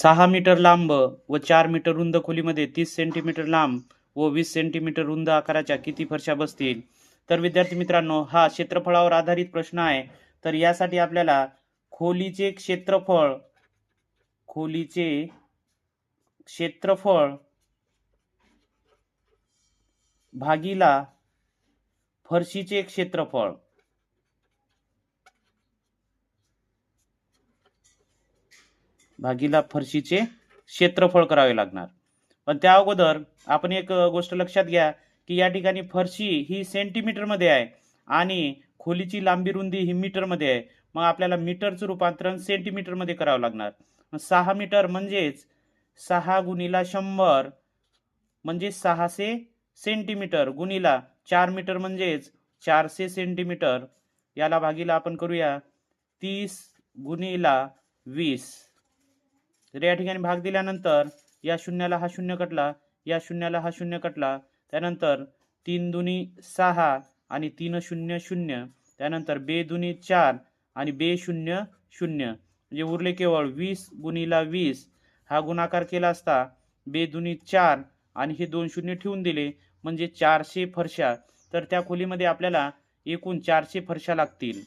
सहा मीटर लांब व चार मीटर रुंद खोलीमध्ये तीस सेंटीमीटर लांब व वीस सेंटीमीटर रुंद आकाराच्या किती फरशा बसतील? तर विद्यार्थी मित्रांनो हा क्षेत्रफळावर आधारित प्रश्न आहे. तर यासाठी आपल्याला खोलीचे क्षेत्रफळ खोलीचे क्षेत्रफळ भागीला फरशीचे क्षेत्रफळ भागीला फरशीचे क्षेत्रफळ करावे लागणार. पण त्या अगोदर आपण एक गोष्ट लक्षात घ्या की या ठिकाणी फरशी ही सेंटीमीटरमध्ये आहे आणि खोलीची लांबी रुंदी ही मीटरमध्ये आहे. मग आपल्याला मीटरचं रूपांतरण सेंटीमीटरमध्ये करावं लागणार. सहा मीटर म्हणजेच सहा गुणिला शंभर म्हणजे सहाशे सेंटीमीटर गुणिला चार मीटर म्हणजेच चारशे सेंटीमीटर. याला भागीला आपण करूया तीस गुणिला वीस. तर या ठिकाणी भाग दिल्यानंतर या शून्याला हा शून्य कटला या शून्याला हा शून्य कटला त्यानंतर तीन दुनी सहा आणि तीन शून्य शून्य त्यानंतर बे दुनी चार आणि बे शून्य शून्य. म्हणजे उरले केवळ वीस गुणीला वीस हा गुणाकार केला असता बे दुनी चार आणि हे दोन शून्य ठेवून दिले म्हणजे चारशे फरशा. तर त्या खोलीमध्ये आपल्याला एकूण चारशे फरशा लागतील.